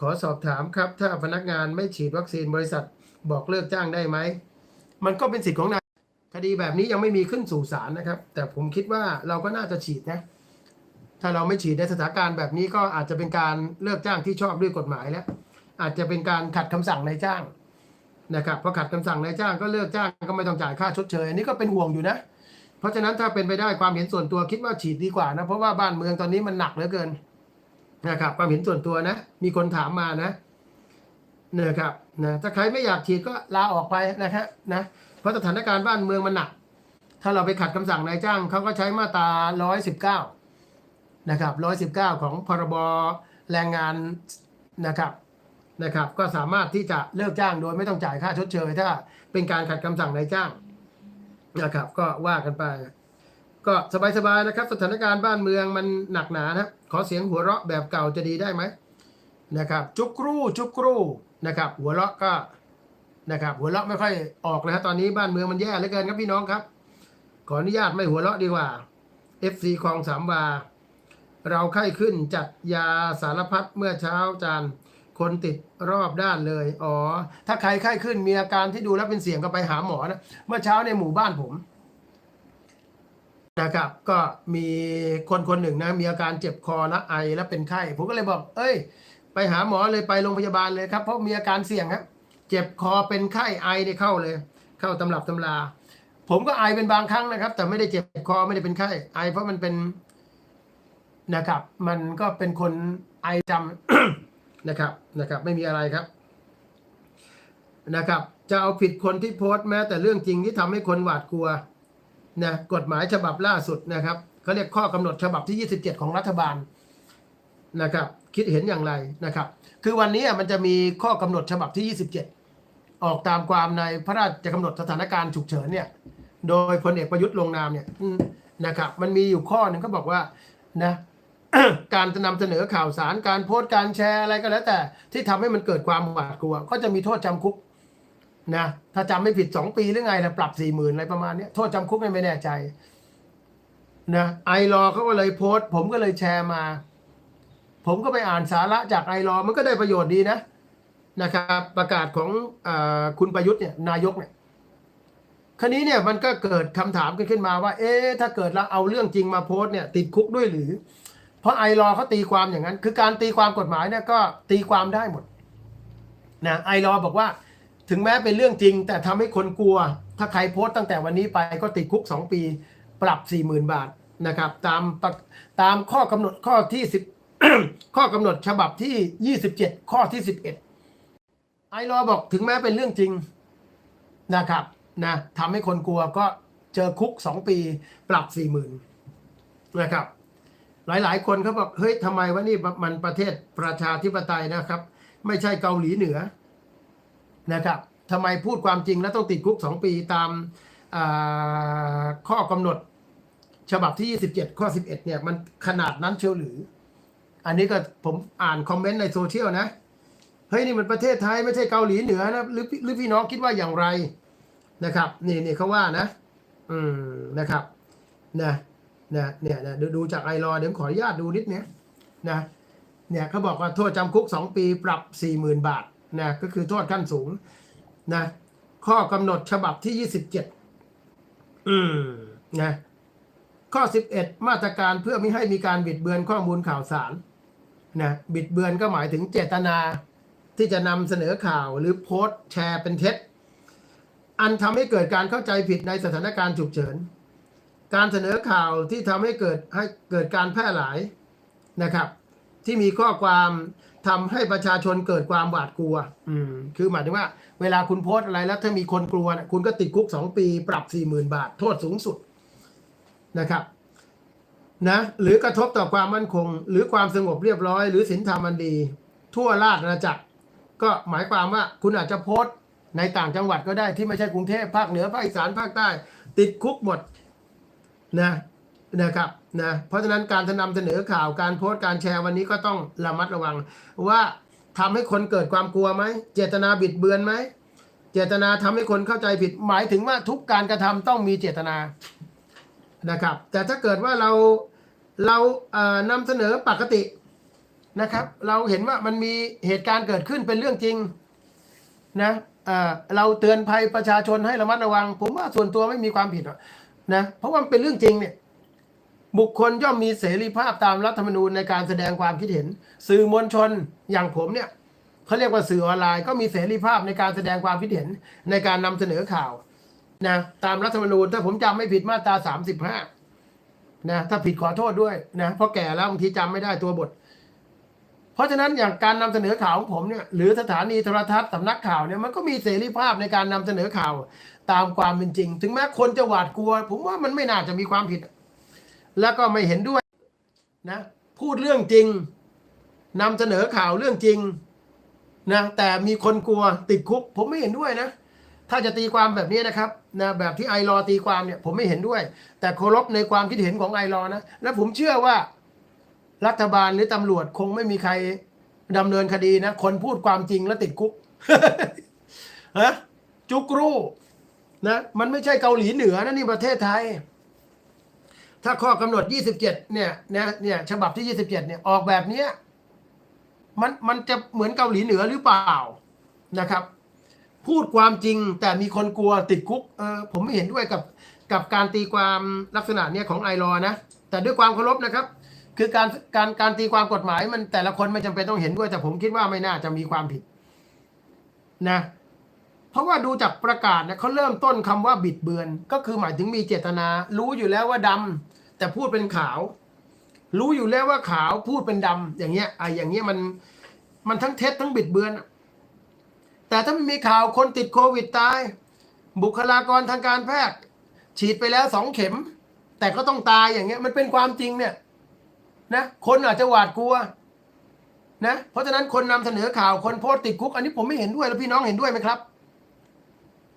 ขอสอบถามครับ ถ้าพนักงานไม่ฉีดวัคซีนบริษัทบอกเลิกจ้างได้ไหม มันก็เป็นสิทธิ์ของนายคดีแบบนี้ยังไม่มีขึ้นสู่ศาลนะครับ แต่ผมคิดว่าเราก็น่าจะฉีดนะถ้าเราไม่ฉีดในสถานการณ์แบบนี้ก็อาจจะเป็นการเลิกจ้างที่ชอบด้วยกฎหมายแล้ว อาจจะเป็นการขัดคำสั่งนายจ้างนะครับพอขัดคำสั่งนายจ้างก็เลิกจ้างก็ไม่ต้องจ่ายค่าชดเชยอันนี้ก็เป็นห่วงอยู่นะ เพราะฉะนั้นถ้าเป็นไปได้ความเห็นส่วนตัวคิดว่าฉีดดีกว่านะเพราะว่าบ้านเมืองตอนนี้มันหนักเหลือเกิน นะครับความเห็นส่วนตัวนะ มีคนถามมานะนะครับนะถ้าใครไม่อยากฉีดก็ลาออกไปนะครับนะเพราะสถานการณ์บ้านเมืองมันหนัก ถ้าเราไปขัดคำสั่งนายจ้างเขาก็ใช้มาตรา119นะครับ119 ของพรบแรงงานนะครับนะครับก็สามารถที่จะเลิกจ้างโดยไม่ต้องจ่ายค่าชดเชย ถ้าเป็นการขัดคำสั่งนายจ้างนะครับก็ว่ากันไป ก็สบายๆนะครับ สถานการณ์บ้านเมืองมันหนักหนานะครับ ขอเสียงหัวเราะแบบเก่าจะดีได้ไหมนะครับ จุกรูจุกรูนะครับ หัวเราะก็นะครับ หัวเราะไม่ค่อยออกเลยครับตอนนี้บ้านเมืองมันแย่เหลือเกินครับพี่น้องครับ ขออนุญาตไม่หัวเราะดีกว่า FC คลองสามวา เราไข้ขึ้นจัดยาสารพัดเมื่อเช้าจานคนติดรอบด้านเลย อ๋อ ถ้าใครไข้ขึ้นมีอาการที่ดูแล้วเป็นเสียงก็ไปหาหมอนะ เมื่อเช้าในหมู่บ้านผม นะครับ ก็มีคนคนหนึ่งนะมีอาการเจ็บคอและไอและเป็นไข้ ผมก็เลยบอก เอ้ย ไปหาหมอเลยไปโรงพยาบาลเลยครับ เพราะมีอาการเสี่ยงครับเจ็บคอเป็นไข้ไอเนี่ยเข้าเลย เข้าตำรับตำรา ผมก็ไอเป็นบางครั้งนะครับ แต่ไม่ได้เจ็บคอไม่ได้เป็นไข้ไอ เพราะมันเป็นนะครับ มันก็เป็นคนไอจำนะครับนะครับ ไม่มีอะไรครับนะครับ จะเอาผิดคนที่โพสต์แม้แต่เรื่องจริงที่ทำให้คนหวาดกลัว นะกฎหมายฉบับล่าสุดนะครับเขาเรียกข้อกำหนดฉบับที่ 27 ของรัฐบาลนะครับ คิดเห็นอย่างไรนะครับ คือวันนี้มันจะมีข้อกำหนดฉบับที่ 27 ออกตามความในพระราชกำหนดสถานการณ์ฉุกเฉินเนี่ย โดยพลเอกประยุทธ์ลงนามเนี่ยนะครับ มันมีอยู่ข้อหนึ่งเขาบอกว่านะการจะนำเสนอข่าวสารการโพสต์การแชร์อะไรก็แล้วแต่ที่ทำให้มันเกิดความหวาดกลัว ก็จะมีโทษจำคุก นะถ้าจำไม่ผิดสองปีหรือไงนะปรับสี่หมื่นอะไรประมาณนี้โทษจำคุกไม่แน่ใจนะไอรอเขาก็เลยโพสต์ ผมก็เลยแชร์มา ผมก็ไปอ่านสาระจากไอรอมันก็ได้ประโยชน์ดีนะนะครับประกาศของอคุณประยุทธ์เนี่ยนายกเนี่ยครนี้เนี่ยมันก็เกิดคำถามกันขึ้นมาว่า เอ๊ะถ้าเกิดเราเอาเรื่องจริงมาโพสต์เนี่ยติดคุกด้วยหรือ เพราะไอรอเขาตีความอย่างนั้น คือการตีความกฎหมายเนี่ยก็ตีความได้หมดนะไอรอบอกว่า ถึงแม้เป็นเรื่องจริง แต่ทำให้คนกลัว ถ้าใครโพสต์ตั้งแต่วันนี้ไปก็ติดคุก 2 ปี ปรับ 40,000 บาทนะครับตามตามข้อกำหนดข้อที่ 10 ข้อกำหนดฉบับที่ 27 ข้อที่ 11 ไอรอบอกถึงแม้เป็นเรื่องจริงนะครับนะทำให้คนกลัวก็เจอคุก 2 ปี ปรับ 40,000นะครับหลายๆ คนเขาบอกเฮ้ยทำไมวะนี่มันประเทศประชาธิปไตยนะครับ ไม่ใช่เกาหลีเหนือ นะครับทำไมพูดความจริงแล้วต้องติดคุก 2 ปีตามข้อกำหนด ฉบับที่ 27 ข้อ 11 เนี่ย มันขนาดนั้นเชียวหรือ อันนี้ก็ผมอ่านคอมเมนต์ในโซเชียลนะ เฮ้ย นี่มันประเทศไทยไม่ใช่เกาหลีเหนือนะหรือหรือพี่น้องคิดว่าอย่างไรนะครับ นี่นี่เขาว่านะ อืมนะครับนะนะเนี่ยนะดูดูจากไอรอเดี๋ยวขออนุญาตดูนิดเนี้ยนะเนี่ยเขาบอกว่าโทษจำคุก 2 ปีปรับ 40,000 บาท นะก็คือโทษขั้นสูงนะข้อกำหนดฉบับที่ 27 อืมนะข้อ 11 มาตรการเพื่อไม่ให้มีการบิดเบือนข้อมูลข่าวสารนะบิดเบือนก็หมายถึงเจตนาที่จะนำเสนอข่าวหรือโพสต์แชร์เป็นเท็จ อันทำให้เกิดการเข้าใจผิดในสถานการณ์ฉุกเฉิน การเสนอข่าวที่ทำให้เกิดให้เกิดการแพร่หลายนะครับ ที่มีข้อความ ทำให้ประชาชนเกิดความหวาดกลัว อืม คือหมายถึงว่า เวลาคุณโพสต์อะไรแล้วถ้ามีคนกลัวนะคุณก็ติดคุกสองปี ปรับสี่หมื่นบาท โทษสูงสุดนะครับ นะ หรือกระทบต่อความมั่นคง หรือความสงบเรียบร้อย หรือศีลธรรมอันดี ทั่วราชอาณาจักร ก็หมายความว่าคุณอาจจะโพสต์ในต่างจังหวัดก็ได้ที่ไม่ใช่กรุงเทพภาคเหนือภาคอีสานภาคใต้ ติดคุกหมดนะ นะครับนะเพราะฉะนั้นการนำเสนอข่าวการโพสต์การแชร์วันนี้ก็ต้องระมัดระวัง ว่าทำให้คนเกิดความกลัวไหมเจตนาบิดเบือนไหมเจตนาทำให้คนเข้าใจผิดหมายถึงว่าทุกการกระทำต้องมีเจตนานะครับ แต่ถ้าเกิดว่าเราเราเอ่อนำเสนอปกตินะครับ เราเห็นว่ามันมีเหตุการณ์เกิดขึ้นเป็นเรื่องจริงนะเอ่อเราเตือนภัยประชาชนให้ระมัดระวัง ผมว่าส่วนตัวไม่มีความผิดนะเพราะว่ามันเป็นเรื่องจริงเนี่ย บุคคลย่อมมีเสรีภาพตามรัฐธรรมนูญในการแสดงความคิดเห็น สื่อมวลชนอย่างผมเนี่ยเขาเรียกว่าสื่อออนไลน์ก็มีเสรีภาพในการแสดงความคิดเห็นในการนำเสนอข่าวนะตามรัฐธรรมนูญถ้าผมจำไม่ผิดมาตราสามสิบห้านะถ้าผิดขอโทษด้วยนะเพราะแก่แล้วบางทีจำไม่ได้ตัวบท เพราะฉะนั้นอย่างการนำเสนอข่าวของผมเนี่ยหรือสถานีโทรทัศน์สำนักข่าวเนี่ยมันก็มีเสรีภาพในการนำเสนอข่าวตามความเป็นจริง ถึงแม้คนจะหวาดกลัว ผมว่ามันไม่น่าจะมีความผิด แล้วก็ไม่เห็นด้วยนะพูดเรื่องจริงนำเสนอข่าวเรื่องจริงนะแต่มีคนกลัวติดคุก ผมไม่เห็นด้วยนะ ถ้าจะตีความแบบนี้นะครับนะแบบที่ไอรอตีความเนี่ยผมไม่เห็นด้วย แต่เคารพในความคิดเห็นของไอรอนะ และผมเชื่อว่ารัฐบาลหรือตำรวจคงไม่มีใครดำเนินคดีนะ คนพูดความจริงแล้วติดคุกฮะจุกรูนะมันไม่ใช่เกาหลีเหนือนะนี่ประเทศไทย ถ้าข้อกำหนด 27 เนี่ยเนะเนี่ยฉบับที่ 27 เนี่ยออกแบบเนี้ยมันมันจะเหมือนเกาหลีเหนือหรือเปล่านะครับ พูดความจริงแต่มีคนกลัวติดคุกเออผมไม่เห็นด้วยกับกับการตีความลักษณะเนี้ยของไอรอนะ แต่ด้วยความเคารพนะครับ คือการการการตีความกฎหมายมันแต่ละคนไม่จำเป็นต้องเห็นด้วย แต่ผมคิดว่าไม่น่าจะมีความผิดนะ ราะว่าดูจากประกาศเนี่ยเขาเริ่มต้นคำว่าบิดเบือน ก็คือหมายถึงมีเจตนา รู้อยู่แล้วว่าดำแต่พูดเป็นขาว รู้อยู่แล้วว่าขาวพูดเป็นดำอย่างเงี้ยไอ้อย่างเงี้ยมันมันทั้งเท็จทั้งบิดเบือน แต่ถ้ามันมีข่าวคนติดโควิดตาย บุคลากรทางการแพทย์ ฉีดไปแล้วสองเข็ม แต่ก็ต้องตายอย่างเงี้ยมันเป็นความจริงเนี่ยนะคนอาจจะหวาดกลัวนะเพราะฉะนั้นคนนำเสนอข่าวคนโพสต์ติดคุก อันนี้ผมไม่เห็นด้วยแล้วพี่น้องเห็นด้วยไหมครับ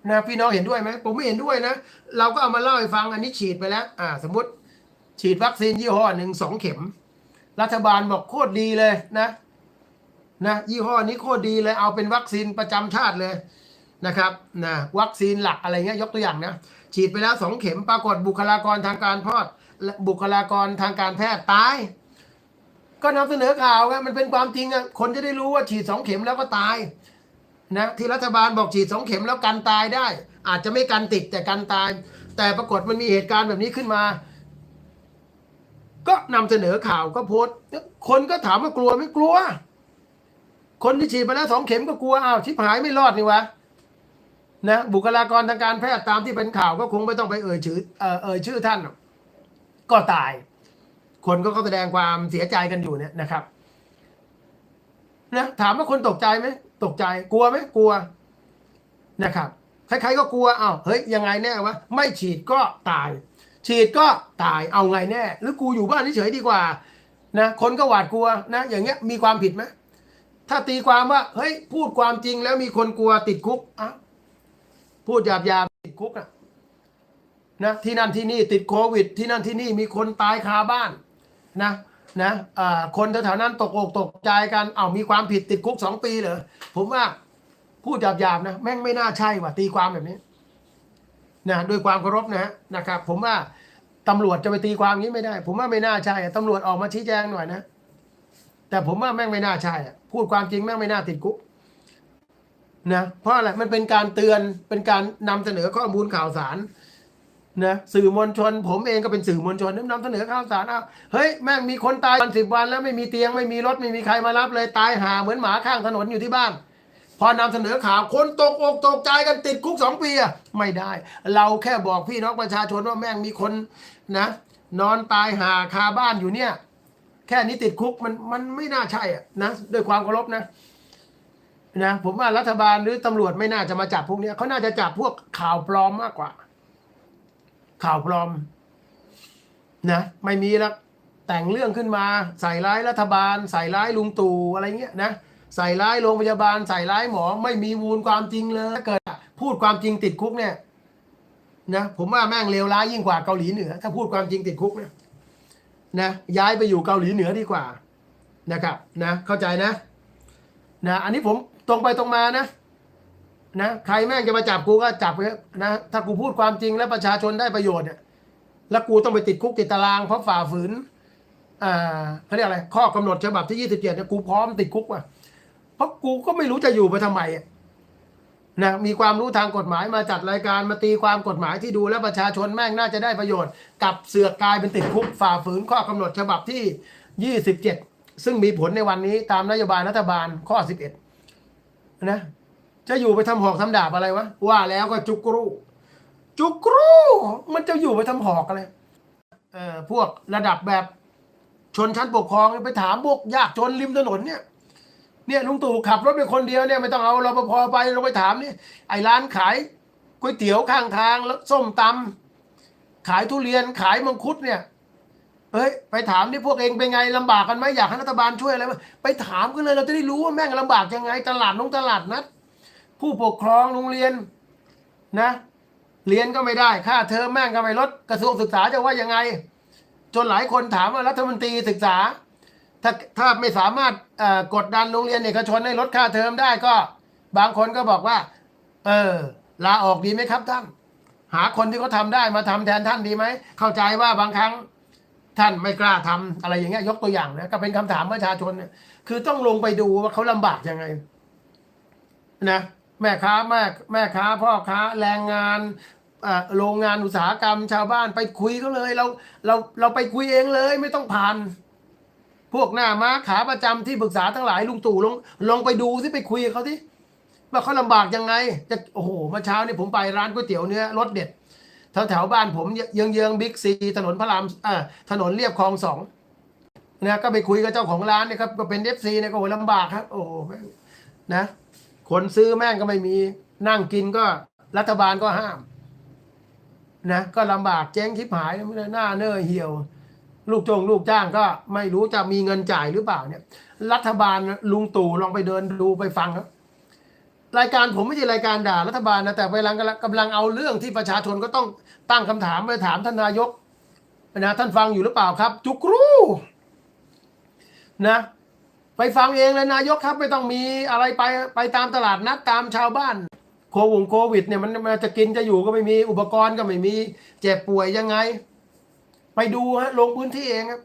นะพี่น้องเห็นด้วยไหมผมไม่เห็นด้วยนะ เราก็เอามาเล่าให้ฟังอันนี้ฉีดไปแล้ว อ่า สมมติ ฉีดวัคซีนยี่ห้อหนึ่งสองเข็ม รัฐบาลบอกโคตรดีเลยนะ นะยี่ห้อนี้โคตรดีเลยเอาเป็นวัคซีนประจำชาติเลยนะครับนะวัคซีนหลักอะไรเงี้ยยกตัวอย่างนะฉีดไปแล้วสองเข็มปรากฏบุคลากรทางการแพทย์บุคลากรทางการแพทย์ตาย ก็นำเสนอข่าวไงมันเป็นความจริงอะคนจะได้รู้ว่าฉีดสองเข็มแล้วก็ตาย นะที่รัฐบาลบอกฉีดสองเข็มแล้วกันตายได้ อาจจะไม่กันติดแต่กันตาย แต่ปรากฏมันมีเหตุการณ์แบบนี้ขึ้นมา ก็นำเสนอข่าวก็โพสต์คนก็ถามว่ากลัวไหม่กลัว คนที่ฉีดไปแล้วสองเข็มก็กลัวอ้าวชิบหายไม่รอดนี่วะนะบุคลากรทางการแพทย์ตามที่เป็นข่าวก็คงไม่ต้องไปเอ่ยชื่อเอ่อเอ่ยชื่อท่าน ก็ตาย คนก็แสดงความเสียใจกันอยู่เนี่ยนะครับ นะถามว่าคนตกใจไหมตกใจกลัวไหมกลัวนะครับใครๆก็กลัวเอ้าเฮ้ยยังไงแน่วะไม่ฉีดก็ตาย ฉีดก็ตายเอาไงแน่ หรือกูอยู่บ้านเฉยดีกว่านะคนก็หวาดกลัวนะอย่างเงี้ยมีความผิดไหมถ้าตีความว่าเฮ้ยพูดความจริงแล้วมีคนกลัวติดคุกอะพูดหยาบๆติดคุกอะนะที่นั่นที่นี่ติดโควิด ที่นั่นที่นี่มีคนตายคาบ้านนะ นะอ่าคนแถวๆนั้นตกอกตกใจกันเอามีความผิดติดคุกสองปีเหรอผมว่าพูดหยาบๆนะแม่งไม่น่าใช่ว่ะตีความแบบนี้นะด้วยความเคารพนะฮะนะครับ ผมว่าตำรวจจะไปตีความนี้ไม่ได้ ผมว่าไม่น่าใช่ตำรวจออกมาชี้แจงหน่อยนะแต่ผมว่าแม่งไม่น่าใช่พูดความจริงแม่งไม่น่าติดคุกนะเพราะอะไรมันเป็นการเตือนเป็นการนำเสนอข้อมูลข่าวสาร นะสื่อมวลชน ผมเองก็เป็นสื่อมวลชนนำเสนอข่าวสารอ้าวเฮ้ยแม่งมีคนตายวันสิบวันแล้วไม่มีเตียงไม่มีรถไม่มีใครมารับเลยตายหาเหมือนหมาข้างถนนอยู่ที่บ้าน พอนำเสนอข่าวคนตกอกตกใจกันติดคุกสองปีอะไม่ได้ เราแค่บอกพี่น้องประชาชนว่าแม่งมีคนนะนอนตายหาคาบ้านอยู่เนี่ย แค่นี้ติดคุกมันมันไม่น่าใช่อะนะด้วยความเคารพนะนะผมว่ารัฐบาลหรือตำรวจไม่น่าจะมาจับพวกนี้เขาน่าจะจับพวกข่าวปลอมมากกว่า ข่าวปลอมนะไม่มีแล้วแต่งเรื่องขึ้นมาใส่ร้ายรัฐบาล ใส่ร้ายลุงตู่อะไรเงี้ยนะใส่ร้ายโรงพยาบาล ใส่ร้ายหมอ ไม่มีวูลความจริงเลยถ้าเกิดพูดความจริงติดคุกเนี่ยนะผมว่าแม่งเลวร้ายยิ่งกว่าเกาหลีเหนือ ถ้าพูดความจริงติดคุกเนี่ยนะย้ายไปอยู่เกาหลีเหนือดีกว่านะครับนะเข้าใจนะนะอันนี้ผมตรงไปตรงมานะ นะใครแม่งจะมาจับกูก็จับไปนะถ้ากูพูดความจริงแล้วประชาชนได้ประโยชน์เนี่ยแล้วกูต้องไปติดคุกติดตารางเพราะฝ่าฝืนอ่าเขาเรียกอะไร ข้อกำหนดฉบับที่ยี่สิบเจ็ดเนี่ยกูพร้อมติดคุกว่ะเพราะกูก็ไม่รู้จะอยู่ไปทำไมนะมีความรู้ทางกฎหมายมาจัดรายการมาตีความกฎหมายที่ดูแล้วประชาชนแม่งน่าจะได้ประโยชน์ กับเสือกกลายเป็นติดคุกฝ่าฝืนข้อกำหนดฉบับที่ยี่สิบเจ็ดซึ่งมีผลในวันนี้ตามนโยบายรัฐบาลข้อสิบเอ็ดนะ จะอยู่ไปทำหอกทำดาบอะไรวะว่าแล้วก็จุกรูจุกรูมันจะอยู่ไปทำหอกอะไรเอ่อพวกระดับแบบชนชั้นปกครองไปถามพวกยากจนริมถนนเนี่ยเนี่ยลุงตู่ขับรถไปคนเดียวเนี่ยไม่ต้องเอารปภไปลงไปถามนี่ไอ้ร้านขายก๋วยเตี๋ยวข้างทางแล้วส้มตำขายทุเรียนขายมังคุดเนี่ยเฮ้ยไปถามนี่พวกเองเป็นไงลำบากกันไหมอยากให้รัฐบาลช่วยอะไรไหมไปถามกันเลยเราจะได้รู้ว่าแม่งลำบากยังไงตลาดนงตลาดนัด ผู้ปกครองโรงเรียนนะ เรียนก็ไม่ได้ค่าเทอมแม่งก็ไม่ลดกระทรวงศึกษาจะว่ายังไง จนหลายคนถามว่ารัฐมนตรีศึกษา ถ้าถ้าไม่สามารถกดดันโรงเรียนเอกชนให้ลดค่าเทอมได้ก็ บางคนก็บอกว่า เออลาออกดีไหมครับท่านหาคนที่เขาทาได้มาทำแทนท่านดีไหมเข้าใจว่าบางครั้งท่านไม่กล้าทำอะไรอย่างเงี้ยยกตัวอย่างนะก็เป็นคำถามประชาชนเนี่ยคือต้องลงไปดูว่าเขาลำบากยังไง นะ แม่ค้าแม่แม่ค้าพ่อค้าแรงงานโรงงานอุตสาหกรรมชาวบ้านไปคุยเขาเลย เราเราเราไปคุยเองเลยไม่ต้องผ่าน พวกหน้าม้าขาประจำที่ปรึกษาทั้งหลายลุงตู่ลงลองไปดูที่ไปคุยเขาที่ว่าเขาลำบากยังไง จะโอ้โหเมื่อเช้านี่ผมไปร้านก๋วยเตี๋ยวเนื้อรสเด็ดแถวแถวบ้านผมเยื้องเยื้องบิ๊กซีถนนพระรามอ่าถนนเรียบคลองสองนะก็ไปคุยกับเจ้าของร้านเนี่ยครับก็เป็นเอฟซีเนี่ยก็โอ้โหลำบากครับ โอ้โหนะ คนซื้อแม่งก็ไม่มีนั่งกินก็รัฐบาลก็ห้าม นะก็ลำบากเจ๊งทิพหายหน้าเน่อเหี่ยว ลูกจงลูกจ้างก็ไม่รู้จะมีเงินจ่ายหรือเปล่าเนี่ย รัฐบาลลุงตู่ลองไปเดินดูไปฟังครับรายการผมไม่ใช่รายการด่ารัฐบาลนะแต่กำลังกำลังเอาเรื่องที่ประชาชนก็ต้องตั้งคำถามไปถามท่านนายกนะท่านฟังอยู่หรือเปล่าครับ จุกรูนะ ไปฟังเองเลยนายกครับ ไม่ต้องมีอะไรไปไปตามตลาดนัดตามชาวบ้าน โควงโควิดเนี่ยมันมันจะกินจะอยู่ก็ไม่มีอุปกรณ์ก็ไม่มีเจ็บป่วยยังไง ไปดูฮะลงพื้นที่เองครับ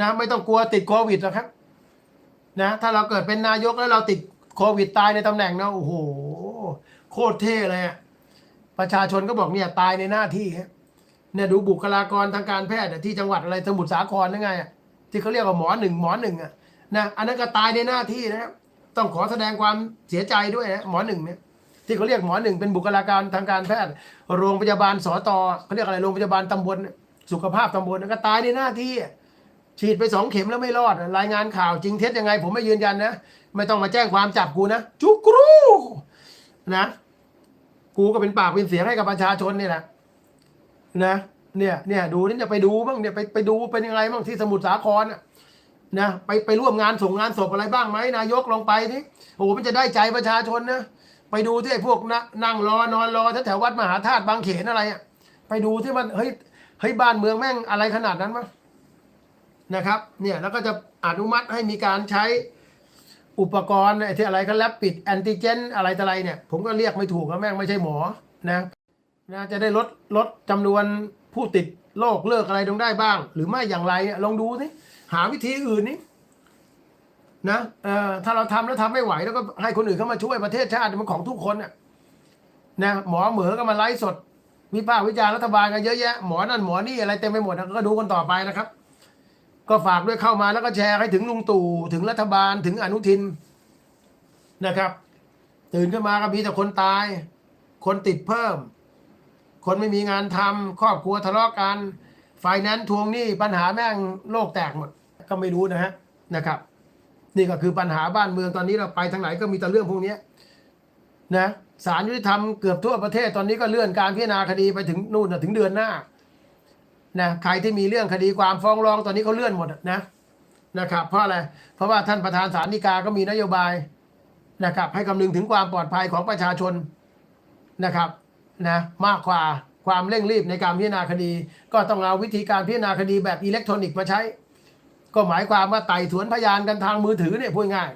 นะไม่ต้องกลัวติดโควิดหรอกครับ นะ ถ้าเราเกิดเป็นนายกแล้วเราติดโควิดตายในตำแหน่งนะโอ้โห โคตรเท่เลยอะประชาชนก็บอกเนี่ยตายในหน้าที่ครับเนี่ยดูบุคลากรทางการแพทย์ที่จังหวัดอะไรสมุทรสาครนั่นไงที่เขาเรียกว่าหมอหนึ่งหมอหนึ่งอะ นะอันนั้นก็ตายในหน้าที่นะครับต้องขอแสดงความเสียใจด้วยนะหมอหนึ่งเนี่ยที่เขาเรียกหมอหนึ่งเป็นบุคลากรทางการแพทย์ โรงพยาบาลสอตอเขาเรียกอะไรโรงพยาบาลตำบลสุขภาพตำบลก็ตายในหน้าที่ ฉีดไปสองเข็มแล้วไม่รอด รายงานข่าวจริงเท็จยังไง ผมไม่ยืนยันนะไม่ต้องมาแจ้งความจับกูนะจุกรูนะ กูก็เป็นปากเป็นเสียงให้กับประชาชนนี่แหละนะ เนี่ยเนี่ยดูนี่จะไปดูบ้างเนี่ยไปไปดูเป็นยังไงบ้างที่สมุทรสาครน่ะ นะไปไปร่วมงานส่งงานศพอะไรบ้างไหมนายกลองไปนี่โอ้โหมันจะได้ใจประชาชนนะไปดูที่พวกน,นั่งรอนอนรอแถววัดมหาธาตุบางเขนอะไรอะไปดูที่มันเฮ้ยเฮ้ยบ้านเมืองแม่งอะไรขนาดนั้นมั้งนะครับเนี่ยแล้วก็จะอนุมัติให้มีการใช้อุปกรณ์ไอ้ที่อะไรก็แลบปิดแอนติเจนอะไรต่อะไรเนี่ย ผมก็เรียกไม่ถูกนะแม่งไม่ใช่หมอนะนะจะได้ลดลดจำนวนผู้ติด โรคเลิกอะไรตรงได้บ้าง หรือไม่อย่างไรเนี่ยลองดูสิหาวิธีอื่นนี่นะเอ่อถ้าเราทำแล้วทำไม่ไหวแล้วก็ให้คนอื่นเข้ามาช่วยประเทศชาติมันของทุกคนน่ะนะหมอเหมือก็มาไลฟ์สดวิพากษ์วิจารณ์รัฐบาลกันเยอะแยะหมอนั่นหมอนี่อะไรเต็มไปหมดนะก็ดูกันต่อไปนะครับ ก็ฝากด้วยเข้ามาแล้วก็แชร์ให้ถึงลุงตู่ถึงรัฐบาลถึงอนุทินนะครับ ตื่นขึ้นมาก็มีแต่คนตาย คนติดเพิ่ม คนไม่มีงานทำครอบครัวทะเลาะกันไฟแนนซ์ทวงหนี้ปัญหาแม่งโลกแตกหมดก็ไม่รู้นะฮะนะครับ นี่ก็คือปัญหาบ้านเมืองตอนนี้เราไปทางไหนก็มีแต่เรื่องพวกเนี้ยนะศาลยุติธรรมเกือบทั่วประเทศตอนนี้ก็เลื่อนการพิจารณาคดีไปถึงนู่นนะถึงเดือนหน้านะใครที่มีเรื่องคดีความฟ้องร้องตอนนี้เขาเลื่อนหมดอะนะนะครับ เพราะอะไรเพราะว่าท่านประธานศาลฎีกาก็มีนโยบายนะครับ ให้คำนึงถึงความปลอดภัยของประชาชนนะครับ นะมากกว่าความเร่งรีบในการพิจารณาคดี ก็ต้องเอาวิธีการพิจารณาคดีแบบอิเล็กทรอนิกส์มาใช้ ก็หมายความว่าไต่สวนพยานกันทางมือถือเนี่ยพูดง่าย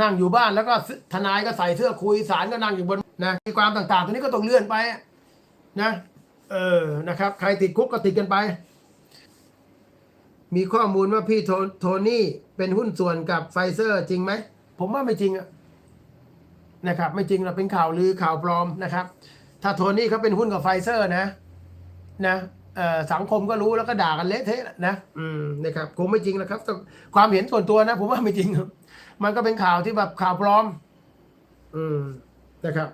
นั่งอยู่บ้านแล้วก็ทนายก็ใส่เสื้อคุยศาลก็นั่งอยู่บนนะมีความต่างๆ ตัวนี้ก็ต้องเลื่อนไปนะเออนะครับใครติดคุกก็ติดกันไป มีข้อมูลว่าพี่โทโทนี่เป็นหุ้นส่วนกับไฟเซอร์จริงไหม ผมว่าไม่จริงอะนะครับ ไม่จริงเราเป็นข่าวลือข่าวปลอมนะครับ ถ้าโทนี่เขาเป็นหุ้นกับไฟเซอร์นะ นะสังคมก็รู้แล้วก็ด่ากันเละเทะนะ อืมนะครับคงไม่จริงแล้วครับ ความเห็นส่วนตัวนะ ผมว่าไม่จริง มันก็เป็นข่าวที่แบบข่าวปลอม อืมนะครับ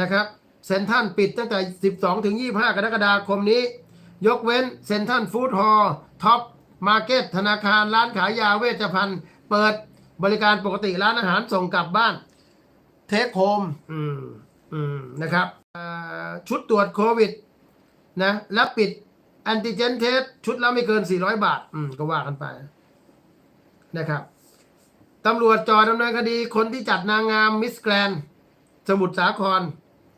นะครับเซ็นทรัลปิดตั้งแต่ 12 ถึง 25 กรกฎาคมนี้ ยกเว้นเซ็นทรัลฟู้ดฮอลล์ท็อปมาร์เก็ตธนาคารร้านขายยาเวชภัณฑ์ เปิดบริการปกติร้านอาหารส่งกลับบ้าน เทคโฮมอืมอืมนะครับชุดตรวจโควิดนะและปิดแอนติเจนเทสชุดละไม่เกิน 400 บาท อืม ก็ว่ากันไปนะครับตำรวจจอดำเนินคดีคนที่จัดนางงามมิสแกรนสมุทรสาคร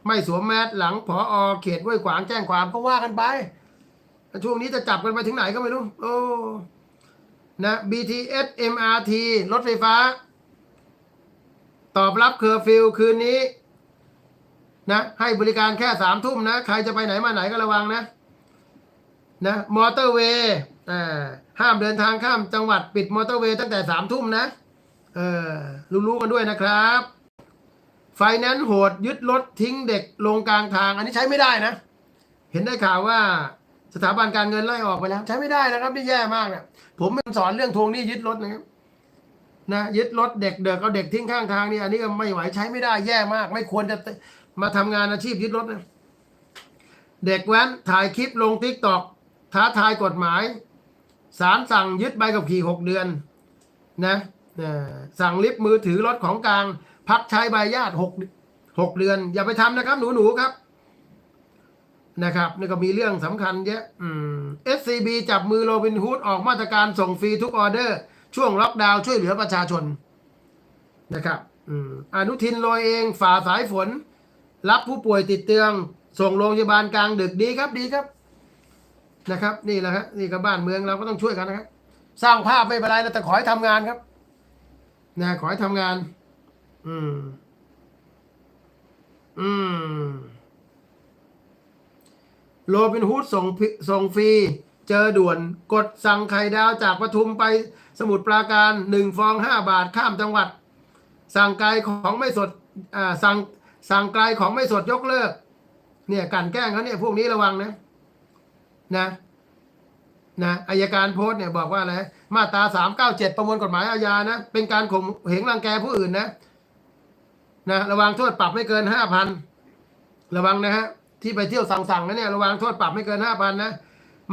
ไม่สวมแมสหลังผออเขตห้วยขวางแจ้งความก็ว่ากันไป ช่วงนี้จะจับกันไปถึงไหนก็ไม่รู้ โอ้ นะ BTS MRT รถไฟฟ้า ตอบรับเคอร์ฟิวคืนนี้นะให้บริการแค่สามทุ่มนะ ใครจะไปไหนมาไหนก็ระวังนะนะมอเตอร์เวย์ห้ามเดินทางข้ามจังหวัดปิดมอเตอร์เวย์ตั้งแต่สามทุ่มนะเออรู้ๆกันด้วยนะครับไฟแนนซ์โหดยึดรถทิ้งเด็กลงกลางทาง อันนี้ใช้ไม่ได้นะ เห็นได้ข่าวว่าสถาบันการเงินไล่ออกไปแล้ว ใช้ไม่ได้นะครับนี่แย่มากเนะผมเป็นสอนเรื่องทวงหนี้ยึดรถนะครับ นะยึดรถเด็กเด็กเอาเด็กทิ้งข้างทางนี่อันนี้ก็ไม่ไหวใช้ไม่ได้แย่มาก ไม่ควรจะมาทำงานอาชีพยึดรถนะเด็กแว้นถ่ายคลิปลงทิกตอกท้าทายกฎหมายศาลสั่งยึดใบขับขี่หกเดือนนะสั่งลิฟต์มือถือรถของกลาง พักใช้ใบญาติหกหกเดือน อย่าไปทำนะครับ หนูหนูๆครับนะครับนี่ก็มีเรื่องสำคัญเยอะอืม SCB จับมือโรบินฮูดออกมาตรการส่งฟรีทุกออเดอร์ ช่วงล็อกดาวน์ช่วยเหลือประชาชนนะครับอนุทินโรยเองฝ่าสายฝน รับผู้ป่วยติดเตียง ส่งโรงพยาบาลกลางดึกดีครับดีครับนะครับ นี่แหละฮะนี่ก็บ้านเมืองเราก็ต้องช่วยกันนะครับ สร้างภาพไม่เป็นไรนะแต่ขอให้ทำงานครับนะขอให้ทำงาน อืม อืมโรบินฮูดส่งส่งฟรี เจอด่วนกดสั่งไข่ดาวจากปทุมไป สมุทรปราการหนึ่งฟองห้าบาทข้ามจังหวัด สั่งไกลของไม่สดสั่งสั่งไกลของไม่สดยกเลิก เนี่ยกลันแกล้งเขาเนี่ยพวกนี้ระวังนะนะนะอายการโพสเนี่ยบอกว่าอะไรมาตราสามเก้าเจ็ดประมวลกฎหมายอาญานะ เป็นการข่มเหงรังแกผู้อื่นนะนะระวังโทษปรับไม่เกินห้าพันระวังนะฮะที่ไปเที่ยวสั่งๆนะเนี่ยระวังโทษปรับไม่เกินห้าพันนะ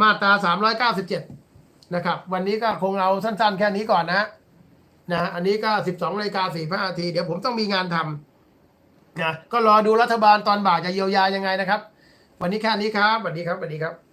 มาตราสามร้อยเก้าสิบเจ็ด นะครับ วันนี้ก็คงเอาสั้นๆ แค่นี้ก่อนนะนะ อันนี้ก็สิบสองนาฬิกาสี่ห้านาที เดี๋ยวผมต้องมีงานทำนะก็รอดูรัฐบาลตอนบ่ายจะเยียวยายังไงนะครับ วันนี้แค่นี้ครับสวัสดีครับสวัสดีครับ